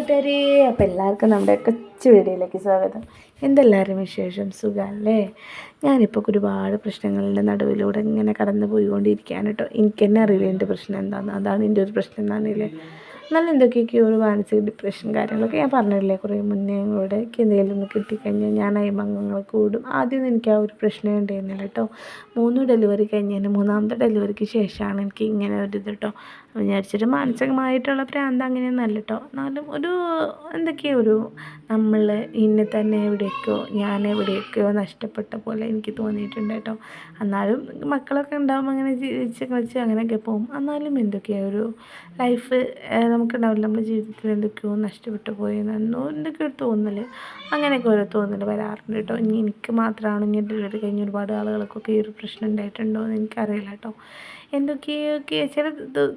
കൂട്ടുകാരെ അപ്പോൾ എല്ലാവർക്കും നമ്മുടെ കൊച്ചു വീഡിയോയിലേക്ക് സ്വാഗതം. എന്തെല്ലാവരും വിശേഷം? സുഖമല്ലേ ഞാനിപ്പോൾ ഒരുപാട് പ്രശ്നങ്ങളുടെ നടുവിലൂടെ ഇങ്ങനെ കടന്നു പോയിക്കൊണ്ടിരിക്കുകയാണ് കേട്ടോ. എനിക്ക് തന്നെ അറിയില്ല എന്റെ പ്രശ്നം എന്താണെന്ന് അതാണ് എന്റെ ഒരു പ്രശ്നം എന്നാണല്ലേ നല്ല എന്തൊക്കെയൊക്കെയോ ഒരു മാനസിക ഡിപ്രഷൻ കാര്യങ്ങളൊക്കെ ഞാൻ പറഞ്ഞില്ലേ കുറേ മുന്നേ കൂടെ എന്തെങ്കിലും ഒന്ന് കിട്ടിക്കഴിഞ്ഞാൽ ഞാൻ അയ്മംഗങ്ങൾ കൂടും. ആദ്യം എനിക്ക് ആ ഒരു പ്രശ്നം ഉണ്ടായിരുന്നില്ല കേട്ടോ. മൂന്ന് ഡെലിവറി കഴിഞ്ഞതിന് മൂന്നാമത്തെ ഡെലിവറിക്ക് ശേഷമാണ് എനിക്ക് ഇങ്ങനെ ഒരു ഇത് കേട്ടോ. വിചാരിച്ചിട്ട് മാനസികമായിട്ടുള്ള പ്രാന്ത് അങ്ങനെയൊന്നല്ല കേട്ടോ എന്നാലും ഒരു എന്തൊക്കെയോ ഒരു നമ്മൾ ഇന്നെ തന്നെ എവിടെയൊക്കെയോ ഞാൻ എവിടെയൊക്കെയോ നഷ്ടപ്പെട്ട പോലെ എനിക്ക് തോന്നിയിട്ടുണ്ട് കേട്ടോ. എന്നാലും മക്കളൊക്കെ ഉണ്ടാകുമ്പോൾ അങ്ങനെ ജീവിച്ച് കളിച്ച് അങ്ങനെയൊക്കെ പോകും. എന്നാലും എന്തൊക്കെയോ ഒരു ലൈഫ് നമുക്കുണ്ടാവില്ല. നമ്മുടെ ജീവിതത്തിൽ എന്തൊക്കെയോ നഷ്ടപ്പെട്ടു പോയെന്നോ എന്തൊക്കെയോ ഒരു തോന്നൽ അങ്ങനെയൊക്കെ ഓരോ തോന്നൽ വരാറുണ്ട് കേട്ടോ. ഇനി എനിക്ക് മാത്രമാണ് ഇനി ഡെലിവറി കഴിഞ്ഞ ഒരുപാട് ആളുകൾക്കൊക്കെ ഈ ഒരു പ്രശ്നം ഉണ്ടായിട്ടുണ്ടോ എന്ന് എനിക്കറിയില്ല കേട്ടോ. എന്തൊക്കെയൊക്കെ ചില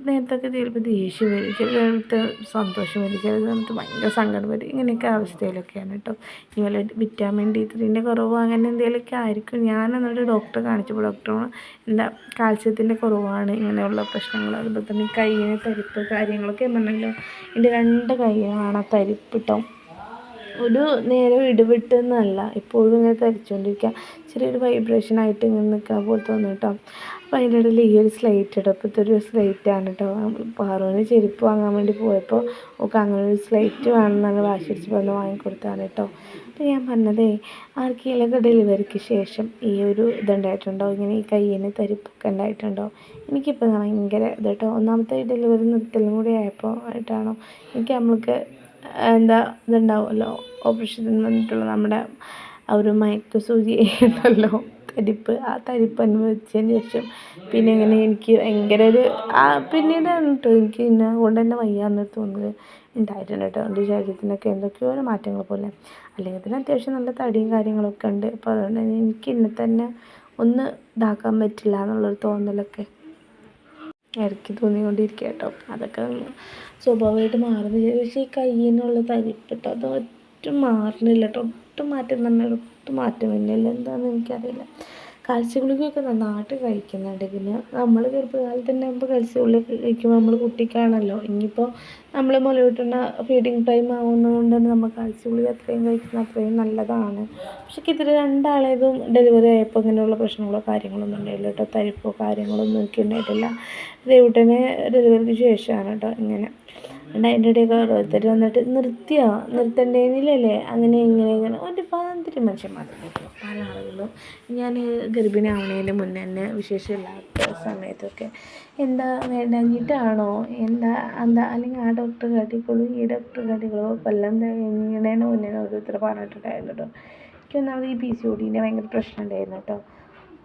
നേരത്തൊക്കെ ചിലപ്പോൾ ദേഷ്യം വരും. ചില നേരത്തെ സന്തോഷം വരും. ചില നേരത്ത് ഭയങ്കര സങ്കടം വരും. ഇങ്ങനെയൊക്കെ അവസ്ഥയിലൊക്കെയാണ് കേട്ടോ ഇനി വല്ല വിറ്റാമിൻ ഡി ത്രീന്റെ കുറവോ അങ്ങനെ എന്തെങ്കിലുമൊക്കെ ആയിരിക്കും. ഞാൻ എന്നിട്ട് ഡോക്ടറെ കാണിച്ചപ്പോൾ ഡോക്ടർ എന്താ കാൽസ്യത്തിന്റെ കുറവാണ് ഇങ്ങനെയുള്ള പ്രശ്നങ്ങൾ. അതുപോലെ തന്നെ കയ്യിന് തരിപ്പ് കാര്യങ്ങളൊക്കെ പറഞ്ഞല്ലോ എന്റെ രണ്ട് കൈയാണ് തരിപ്പ് കേട്ടോ ഒരു നേരം ഇടവിട്ടെന്നല്ല. ഇപ്പോഴും ഇങ്ങനെ തരച്ചുകൊണ്ടിരിക്കുക ചെറിയൊരു വൈബ്രേഷൻ ആയിട്ട് ഇങ്ങനെ നിൽക്കുന്ന പോലെ തോന്നും കേട്ടോ അപ്പോൾ അതിന്റെ ഇടയിൽ ഈ ഒരു സ്ലൈറ്റ് ഇടും അപ്പോൾ ഇതൊരു ആണ് കേട്ടോ പാറുവിന് ചെരുപ്പ് വാങ്ങാൻ വേണ്ടി പോയപ്പോൾ ഒക്കെ അങ്ങനെ ഒരു സ്ലൈറ്റ് വേണമെന്നാണ് വാശി പിടിച്ച് വന്ന് വാങ്ങിക്കൊടുത്താണ് കേട്ടോ അപ്പോൾ ഞാൻ പറഞ്ഞതേ ആർക്കെങ്കിലൊക്കെ ഡെലിവറിക്ക് ശേഷം ഈ ഒരു ഇതുണ്ടായിട്ടുണ്ടോ? ഇങ്ങനെ ഈ കയ്യിന് തരിപ്പൊക്കെ ഉണ്ടായിട്ടുണ്ടോ? എനിക്കിപ്പോൾ ഭയങ്കര ഇത് കേട്ടോ ഒന്നാമത്തെ ഡെലിവറി നിർത്തലും കൂടി ആയപ്പോൾ ആയിട്ടാണോ? എനിക്ക് നമ്മൾക്ക് എന്താ ഇതുണ്ടാവുമല്ലോ. ഓപ്പറേഷൻ വന്നിട്ടുള്ള നമ്മുടെ ആ ഒരു മയക്ക സൂചി തരിപ്പ്. ആ തരിപ്പ് അനുഭവിച്ചതിന് ശേഷം പിന്നെ ഇങ്ങനെ എനിക്ക് ഭയങ്കര ഒരു ആ കേട്ടോ എനിക്ക് എന്നെ കൊണ്ട് തന്നെ വയ്യാന്ന് തോന്നുന്നത് ഉണ്ടായിട്ടുണ്ട് കേട്ടോ. എന്റെ ശരീരത്തിനൊക്കെ എന്തൊക്കെയോ ഒരു മാറ്റങ്ങൾ പോലെ. അല്ലെങ്കിൽ തന്നെ അത്യാവശ്യം നല്ല തടിയും കാര്യങ്ങളൊക്കെ ഉണ്ട്. അപ്പോൾ അതുകൊണ്ട് തന്നെ എനിക്ക് എന്നെ തന്നെ ഒന്ന് ഇതാക്കാൻ പറ്റില്ല എന്നുള്ളൊരു തോന്നലൊക്കെ ഇടയ്ക്ക് തോന്നിക്കൊണ്ടിരിക്കുക കേട്ടോ അതൊക്കെ സ്വാഭാവികമായിട്ട് മാറുന്ന. പക്ഷേ ഈ കയ്യിനുള്ള തരിപ്പ് കേട്ടോ അത് ഒട്ടും മാറുന്നില്ല. കേട്ടോ ഒട്ടും മാറ്റം തന്നെ ഒട്ടും മാറ്റം വരുന്നില്ല എന്താണെന്ന് എനിക്കറിയില്ല. കാൽസ്യ ഗുളികയൊക്കെ നന്നായിട്ട് കഴിക്കുന്നുണ്ട്. പിന്നെ നമ്മൾ ഗർഭകാലത്ത് തന്നെ ആകുമ്പോൾ കാൽസ്യ ഗുളിക കഴിക്കുമ്പോൾ നമ്മൾ കുട്ടിക്കാണല്ലോ. ഇനിയിപ്പോൾ നമ്മൾ മുലയൂട്ടുന്ന ഫീഡിങ് ടൈം ആവുന്നതുകൊണ്ട് തന്നെ നമ്മൾ കാൽസ്യ ഗുളിക അത്രയും കഴിക്കുന്നത് അത്രയും നല്ലതാണ്. പക്ഷേ ഇതിൽ രണ്ടാളേതും ഡെലിവറി ആയപ്പോൾ ഇങ്ങനെയുള്ള പ്രശ്നങ്ങളോ കാര്യങ്ങളൊന്നും ഉണ്ടായില്ല കേട്ടോ. തരിപ്പോ കാര്യങ്ങളൊന്നും എനിക്ക് ഉണ്ടായിട്ടില്ല ഡെലിവറിക്ക് ശേഷമാണ് കേട്ടോ ഇങ്ങനെ. എന്നിട്ട് അതിന്റെ ഇടയ്ക്ക് ഓരോരുത്തർ വന്നിട്ട് നിർത്തിയോ? നിർത്തണ്ടേനില്ലല്ലേ അങ്ങനെ ഇങ്ങനെ ഇങ്ങനെ. ഒരു ഒരുമാതിരി മനുഷ്യന്മാർ പല ആളുകളും ഞാൻ ഗർഭിണി ആവണതിന് മുന്നേ തന്നെ വിശേഷമില്ലാത്ത സമയത്തൊക്കെ എന്താ വേണ്ടാഞ്ഞിട്ടാണോ? എന്താ എന്താ അല്ലെങ്കിൽ ആ ഡോക്ടർ കാട്ടിക്കോളൂ ഈ ഡോക്ടർ കാട്ടിക്കോളൂ കൊല്ലം കഴിഞ്ഞതിന് മുന്നേ ഓരോരുത്തർ പറഞ്ഞിട്ടുണ്ടായിരുന്നു കേട്ടോ എനിക്ക് ഒന്നാമത് ഈ പി സി ഒടീന്റെ ഭയങ്കര പ്രശ്നം ഉണ്ടായിരുന്നു കേട്ടോ.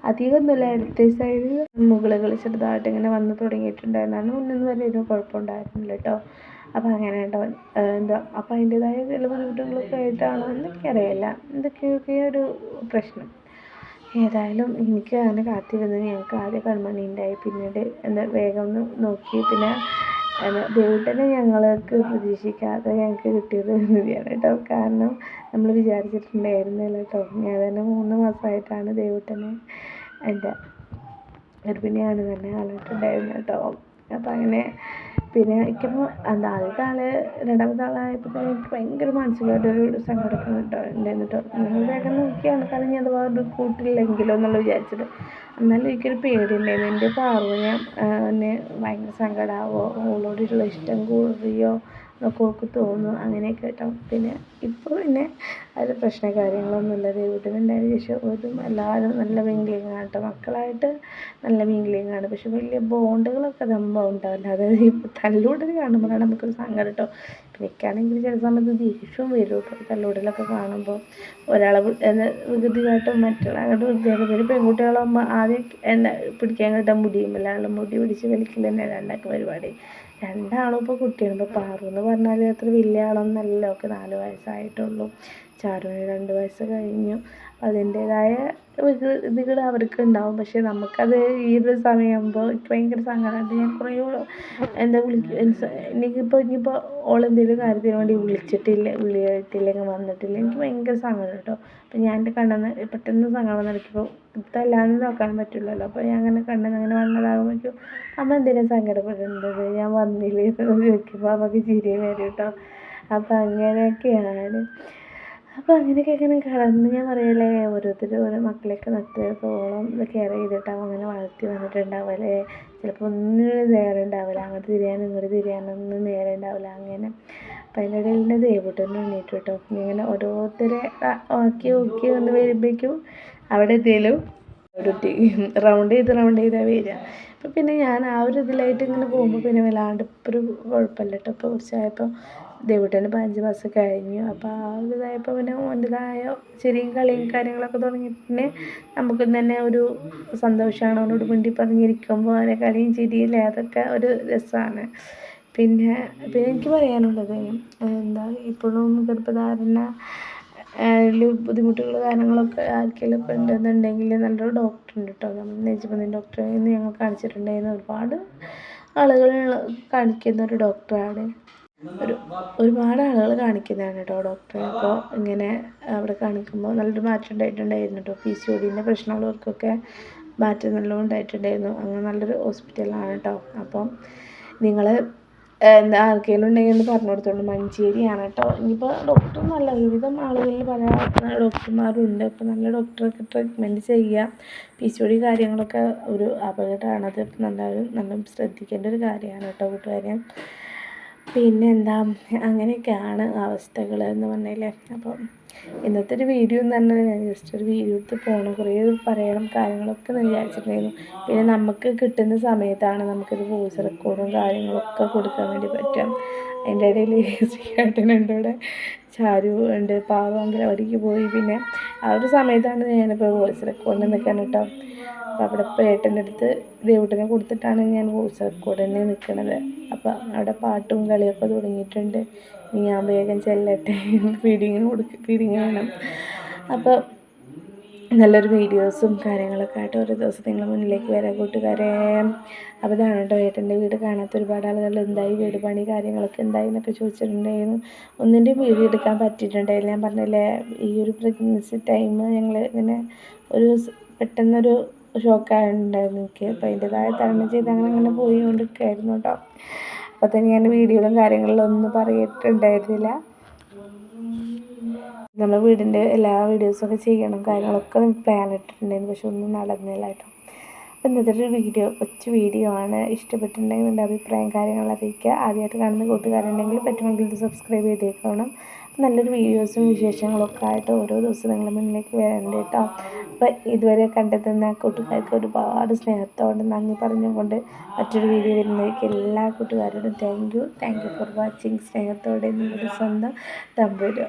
അധികമൊന്നുമില്ല ഇടത്തെ സൈഡ് മുകളുകൾ ചെറുതായിട്ട് ഇങ്ങനെ വന്ന് തുടങ്ങിയിട്ടുണ്ടായിരുന്നാണ് മുന്നേ വരെ ഒരു കുഴപ്പമുണ്ടായിരുന്നില്ല കേട്ടോ. അപ്പോൾ അങ്ങനെ കേട്ടോ എന്താ? അപ്പോൾ അതിന്റേതായ ചില ബുദ്ധിമുട്ടുകളൊക്കെ ആയിട്ടാണോ എന്നൊക്കെയറിയില്ല എന്തൊക്കെയൊക്കെ ഒരു പ്രശ്നം. ഏതായാലും എനിക്ക് അങ്ങനെ കാത്തിരുന്ന് ഞങ്ങൾക്ക് ആദ്യം കൺമണി ഉണ്ടായി പിന്നീട് എന്താ വേഗം ഒന്ന് നോക്കി. പിന്നെ ദേവുട്ടനെ ഞങ്ങൾക്ക് പ്രതീക്ഷിക്കാതെ ഞങ്ങൾക്ക് കിട്ടിയത് നിധിയാണ് കേട്ടോ. കാരണം നമ്മൾ വിചാരിച്ചിട്ടുണ്ടായിരുന്നില്ല കേട്ടോ. ഞാൻ തന്നെ മൂന്ന് മാസമായിട്ടാണ് ദേവുട്ടനെ എന്റെ ഗർഭിണിയാണ് തന്നെ ആളിട്ടുണ്ടായിരുന്നത് കേട്ടോ. അപ്പം അങ്ങനെ പിന്നെ എനിക്കിപ്പോൾ എന്താ ആദ്യത്തെ ആൾ രണ്ടാമത്തെ ആളായപ്പോൾ തന്നെ എനിക്ക് ഭയങ്കര മാനസികമായിട്ടൊരു സങ്കടമൊക്കെ കേട്ടോ ഉണ്ടായിരുന്നു കേട്ടോ നിങ്ങൾ വേഗം നോക്കിയാണ്? കാരണം ഞാൻ അഥവാ അത് കൂട്ടില്ലെങ്കിലോ എന്നുള്ള വിചാരിച്ചത് എന്നാലും എനിക്കൊരു പേടിയുണ്ടായിരുന്നു. എന്റെ പാറുവിനെ എന്നെ ഭയങ്കര സങ്കടമാവോ ഓളോടുള്ള ഇഷ്ടം കൂടിയോ? എന്നൊക്കെ ഓൾക്ക് തോന്നും അങ്ങനെയൊക്കെ കേട്ടോ. പിന്നെ ഇപ്പോൾ പിന്നെ അതിൽ പ്രശ്ന കാര്യങ്ങളൊന്നുമില്ല ദൈവത്തിനുണ്ടായതിനു ശേഷം ഒരു എല്ലാവരും നല്ല മിംഗ്ലിങ് ആണ് കേട്ടോ. മക്കളായിട്ട് നല്ല മിംഗ്ലിങ് ആണ്. പക്ഷെ വലിയ ബോണ്ടുകളൊക്കെ സംഭവം ഉണ്ടാവില്ല. അതായത് ഇപ്പോൾ തല്ലൂടൽ കാണുമ്പോഴാണ് നമുക്കൊരു സങ്കടം കേട്ടോ. എനിക്കാണെങ്കിൽ ചില സമയത്ത് ദേഷ്യവും വരും കേട്ടോ. തല്ലൂടലൊക്കെ കാണുമ്പോൾ ഒരാളെ വികൃതി കാട്ടും മറ്റുള്ള അങ്ങോട്ട് വൃത്തിയാക്കും പിന്നെ പെൺകുട്ടികളാകുമ്പോൾ ആദ്യം എന്താ പിടിക്കാൻ കിട്ടാൻ മുടിയും അല്ലാണ്ട് മുടി പിടിച്ച് വലിക്കില്ല തന്നെ രണ്ടാൾക്ക് പരിപാടി. രണ്ടാളും ഇപ്പോൾ കുട്ടിയാണ് ഇപ്പോൾ പാറു എന്ന് പറഞ്ഞാൽ അത്ര വലിയ ആളൊന്നല്ല. ഒക്കെ നാല് വയസ്സായിട്ടുള്ളൂ. ചാരുവിന് രണ്ട് വയസ്സ് കഴിഞ്ഞു. അതിന്റേതായ ഇതുകൾ അവർക്ക് ഉണ്ടാവും പക്ഷേ നമുക്കത് ഈ ഒരു സമയമാകുമ്പോൾ എനിക്ക് ഭയങ്കര സങ്കടമായിട്ട് ഞാൻ കുറേ എന്താ വിളിക്കുക എനിക്കിപ്പോൾ ഇനിയിപ്പോൾ ഓൾ എന്തെങ്കിലും കാര്യത്തിന് വേണ്ടി വിളിച്ചിട്ടില്ല വിളിയായിട്ടില്ലെങ്കിൽ വന്നിട്ടില്ല. എനിക്ക് ഭയങ്കര സങ്കടം കേട്ടോ. അപ്പോൾ ഞാൻ എന്റെ കണ്ണെന്ന് പെട്ടെന്ന് സങ്കടം നടക്കുമ്പോൾ ഇപ്പം എല്ലാവരും നോക്കാൻ പറ്റില്ലല്ലോ. അപ്പോൾ ഞാൻ അങ്ങനെ കണ്ണെന്ന് അങ്ങനെ വന്നതാകുമ്പോഴേക്കും അമ്മ എന്തിനാണ് സങ്കടപ്പെടുന്നത്? ഞാൻ വന്നില്ലേ എന്ന് ചോദിക്കുമ്പോൾ അമ്മയ്ക്ക് ചിരി വരും കേട്ടോ. അപ്പം അങ്ങനെയൊക്കെയാണ്. അപ്പോൾ അങ്ങനെയൊക്കെ ഇങ്ങനെ കടന്ന് ഞാൻ പറയലേ ഓരോരുത്തർ ഓരോ മക്കളെയൊക്കെ നട്ടത്തോളം കെയർ ചെയ്തിട്ടാവും അങ്ങനെ വളർത്തി വന്നിട്ടുണ്ടാവും അല്ലേ ചിലപ്പോൾ ഒന്നിനും നേരം ഉണ്ടാവില്ല അങ്ങോട്ട് തിരിയാനും ഇങ്ങോട്ട് തിരിയാനൊന്നും നേരം ഉണ്ടാവില്ല അങ്ങനെ. അപ്പം അതിന്റെ ഇടയിൽ തന്നെ ദേവൂട്ടനും എണീറ്റു കേട്ടോ ഇങ്ങനെ ഓരോരുത്തരെ ഓക്കെ ഓക്കെ വന്ന് വരുമ്പോഴേക്കും അവിടെ എത്തിയാലും ഒരു റൗണ്ട് ചെയ്ത് റൗണ്ട് ചെയ്താൽ വരിക. അപ്പം പിന്നെ ഞാൻ ആ ഒരു ഇതിലായിട്ട് ഇങ്ങനെ പോകുമ്പോൾ പിന്നെ വല്ലാണ്ട് ഇപ്പോൾ ഒരു കുഴപ്പമില്ല കേട്ടോ ഇപ്പോൾ കുറച്ചായപ്പോൾ ദേവുട്ടന് പതിനഞ്ച് മാസം കഴിഞ്ഞു. അപ്പോൾ ആ ഒരു ഇതായപ്പോൾ പിന്നെ ഓന്റെതായ ചിരിയും കളിയും കാര്യങ്ങളൊക്കെ തുടങ്ങിയിട്ട് പിന്നെ നമുക്ക് തന്നെ ഒരു സന്തോഷമാണ് അവനോട് മിണ്ടി പറഞ്ഞിരിക്കുമ്പോൾ അവനെ കളിയും ചിരിയും അതൊക്കെ ഒരു രസമാണ്. പിന്നെ പിന്നെ എനിക്ക് പറയാനുള്ളത് എന്താ ഇപ്പോഴും ഗർഭധാരണ ബുദ്ധിമുട്ടുകൾ കാര്യങ്ങളൊക്കെ ആർക്കെങ്കിലും ഒക്കെ ഉണ്ടെന്നുണ്ടെങ്കിൽ നല്ലൊരു ഡോക്ടർ ഉണ്ട് കേട്ടോ നെജിമന്ദിൻ ഡോക്ടറെ ഞങ്ങൾ കാണിച്ചിട്ടുണ്ടായിരുന്നു. ഒരുപാട് ആളുകൾ കാണിക്കുന്ന ഒരു ഡോക്ടറാണ്. ഒരു ഒരുപാട് ആളുകൾ കാണിക്കുന്നതാണ് കേട്ടോ ഡോക്ടറെ. അപ്പോൾ ഇങ്ങനെ അവിടെ കാണിക്കുമ്പോൾ നല്ലൊരു മാറ്റം ഉണ്ടായിട്ടുണ്ടായിരുന്നു കേട്ടോ. പി സി ഒ പ്രശ്നമുള്ളവർക്കൊക്കെ മാറ്റം നല്ലോണം ഉണ്ടായിട്ടുണ്ടായിരുന്നു. അങ്ങനെ നല്ലൊരു ഹോസ്പിറ്റലാണ് കേട്ടോ. അപ്പം നിങ്ങൾ എന്താ ആർക്കെങ്കിലും ഉണ്ടെങ്കിൽ ഒന്ന് പറഞ്ഞു കൊടുത്തോളൂ. മഞ്ചേരിയാണ് കേട്ടോ. ഇനിയിപ്പോൾ ഡോക്ടർ നല്ല ഒരുവിധം ആളുകളിൽ പല ഡോക്ടർമാരുണ്ട്. അപ്പോൾ നല്ല ഡോക്ടറൊക്കെ ട്രീറ്റ്മെന്റ് ചെയ്യുക. പി സി ഒ ഡി കാര്യങ്ങളൊക്കെ ഒരു അപകടമാണത്. നല്ല നല്ല ശ്രദ്ധിക്കേണ്ട ഒരു കാര്യമാണ് കേട്ടോ കൂട്ടുകാരെ. പിന്നെ എന്താ അങ്ങനെയൊക്കെയാണ് അവസ്ഥകൾ എന്ന് പറഞ്ഞാൽ അപ്പം ഇന്നത്തെ ഒരു വീഡിയോ എന്ന് പറഞ്ഞാൽ ഞാൻ ജസ്റ്റ് ഒരു വീഡിയോ എടുത്ത് പോകണം കുറേ പറയണം കാര്യങ്ങളൊക്കെ എന്ന് വിചാരിച്ചിട്ടുണ്ടായിരുന്നു. പിന്നെ നമുക്ക് കിട്ടുന്ന സമയത്താണ് നമുക്കിത് വോയിസ് റെക്കോർഡും കാര്യങ്ങളൊക്കെ കൊടുക്കാൻ വേണ്ടി പറ്റുക. അതിന്റെ ഇടയിൽ ശ്രീയേട്ടനുണ്ട് ഇവിടെ ചാരു ഉണ്ട് പാവം അങ്കലവാടിക്ക് പോയി. പിന്നെ ആ ഒരു സമയത്താണ് ഞാനിപ്പോൾ വോയിസ് റെക്കോർഡിൽ നിൽക്കാൻ കേട്ടോ. അപ്പോൾ അവിടെ പേട്ടന്റെ അടുത്ത് ദേവൂട്ടനെ കൊടുത്തിട്ടാണ് ഞാൻ വോയിസ് റെക്കോർഡിന് നിൽക്കുന്നത്. അപ്പോൾ അവിടെ പാട്ടും കളിയൊക്കെ തുടങ്ങിയിട്ടുണ്ട്. ഞാൻ വേഗം ചെല്ലട്ടെ ഫീഡിങ്ങിന് കൊടുക്ക ഫീഡിങ് വേണം. അപ്പോൾ നല്ലൊരു വീഡിയോസും കാര്യങ്ങളൊക്കെ ആയിട്ട് ഓരോ ദിവസം നിങ്ങളുടെ മുന്നിലേക്ക് വരാം കൂട്ടുകാരെ. അപ്പോൾ ഇതാണ് കേട്ടോ ഏട്ടന്റെ വീട്. കാണാത്ത ഒരുപാട് ആളുകൾ എന്തായി വീട് പണി കാര്യങ്ങളൊക്കെ എന്തായി എന്നൊക്കെ ചോദിച്ചിട്ടുണ്ടായിരുന്നു. ഒന്നിന്റെ വീഡിയോ എടുക്കാൻ പറ്റിയിട്ടുണ്ടായില്ല. ഞാൻ പറഞ്ഞില്ലേ ഈ ഒരു പ്രഗ്നൻസി ടൈം ഞങ്ങൾ ഇങ്ങനെ ഒരു പെട്ടെന്നൊരു ഷോക്കായിട്ടുണ്ടായിരുന്നു എനിക്ക്. അപ്പോൾ അതിന്റെതായ തരണം ചെയ്ത് അങ്ങനെ അങ്ങനെ പോയിക്കൊണ്ടിരിക്കുകയായിരുന്നു കേട്ടോ അപ്പോൾ തന്നെ ഞാൻ വീഡിയോയിലും കാര്യങ്ങളിലും ഒന്നും പറയിട്ടുണ്ടായിരുന്നില്ല. നമ്മൾ വീടിന്റെ എല്ലാ വീഡിയോസൊക്കെ ചെയ്യണം കാര്യങ്ങളൊക്കെ പ്ലാൻ ഇട്ടിട്ടുണ്ടായിരുന്നു. പക്ഷെ ഒന്നും നടന്നില്ല കേട്ടോ അപ്പോൾ ഇന്നത്തെ ഒരു വീഡിയോ കൊച്ചു വീഡിയോ ആണ്. ഇഷ്ടപ്പെട്ടിട്ടുണ്ടെങ്കിൽ എന്റെ അഭിപ്രായം കാര്യങ്ങൾ അറിയിക്കുക. ആദ്യമായിട്ട് കാണുന്ന കൂട്ടുകാരുണ്ടെങ്കിൽ പറ്റുമെങ്കിൽ ഇത് സബ്സ്ക്രൈബ് ചെയ്തേക്കണം. നല്ലൊരു വീഡിയോസും വിശേഷങ്ങളൊക്കെ ആയിട്ട് ഓരോ ദിവസവും നിങ്ങളുടെ മുന്നിലേക്ക് വരണ്ട കേട്ടോ. അപ്പോൾ ഇതുവരെ കണ്ടെത്തുന്ന കൂട്ടുകാർക്ക് ഒരുപാട് സ്നേഹത്തോടെ നന്ദി പറഞ്ഞുകൊണ്ട് മറ്റൊരു വീഡിയോ വരുന്നതിലേക്ക് എല്ലാ കൂട്ടുകാരോടും thank you thank you for watching സ്നേഹത്തോടെ നിങ്ങളുടെ സ്വന്തം തമ്പുരോ